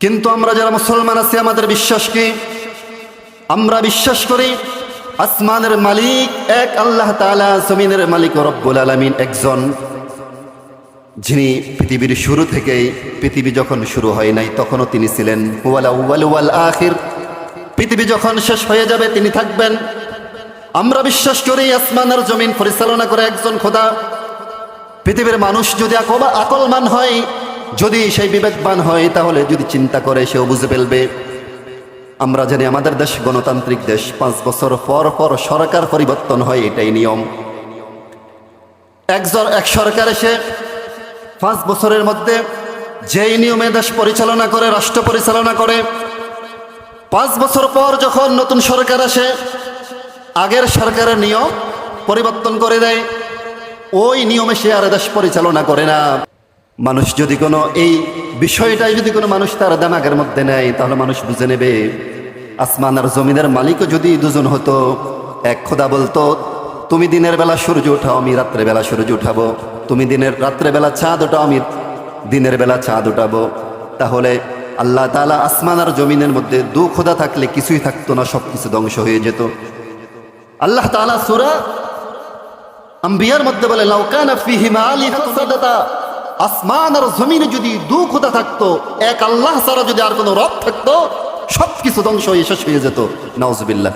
কিন্তু আমরা যারা মুসলমান আছি, আমাদের বিশ্বাস কি? আমরা বিশ্বাস করি আসমানের মালিক এক আল্লাহ তাআলা, জমিনের মালিক রব্বুল আলামিন একজন। যিনি পৃথিবীর শুরু থেকেই, পৃথিবী যখন শুরু হয় নাই, তখনও তিনি ছিলেন আখির। পৃথিবী যখন শেষ হয়ে যাবে, তিনি থাকবেন। আমরা বিশ্বাস করি আসমানের জমিন পরিচালনা করে একজন খোদা। পৃথিবীর মানুষ যদি আকলমান হয় যদি সেই বিবেকবান হয়, তাহলে যদি চিন্তা করে, সেও বুঝে ফেলবে। আমরা জানি আমাদের দেশ গণতান্ত্রিক দেশ। পাঁচ বছর পর পর সরকার পরিবর্তন হয়, এটাই নিয়ম। একজন, এক সরকার এসে পাঁচ বছরের মধ্যে যেই নিয়মে দেশ পরিচালনা করে, রাষ্ট্র পরিচালনা করে, পাঁচ বছর পর যখন নতুন সরকার আসে, আগের সরকারের নিয়ম পরিবর্তন করে দেয়। ওই নিয়মে সে আর দেশ পরিচালনা করে না। মানুষ যদি কোনো এই বিষয়টাই যদি কোনো মানুষ তার দামাগের মধ্যে নেয়, তাহলে মানুষ বুঝে নেবে, আসমান আর জমিনের মালিকও যদি দুজন হতো, এক খোদা বলতো, তুমি দিনের বেলা সূর্য উঠাও, আমি রাত্রে বেলা সূর্য উঠাবো। তুমি দিনের রাত্রে বেলা চাঁদ ওঠাও, আমি দিনের বেলা চাঁদ উঠাবো। তাহলে আল্লাহ তাআলা আসমান আর জমিনের মধ্যে দু খোদা থাকলে কিছুই থাকতো না সব কিছু ধ্বংস হয়ে যেত। আল্লাহ তাআলা সূরা আম্বিয়ার মধ্যে বলে লাউকানা ফিহিমা সাদাতা। আসমান আর জমিনে যদি দু খোদা থাকতো, এক আল্লাহ সারা যদি আর কোনো রব থাকতো সব কিছু ধ্বংস হয়ে শেষ হয়ে যেত। নাউজুবিল্লাহ।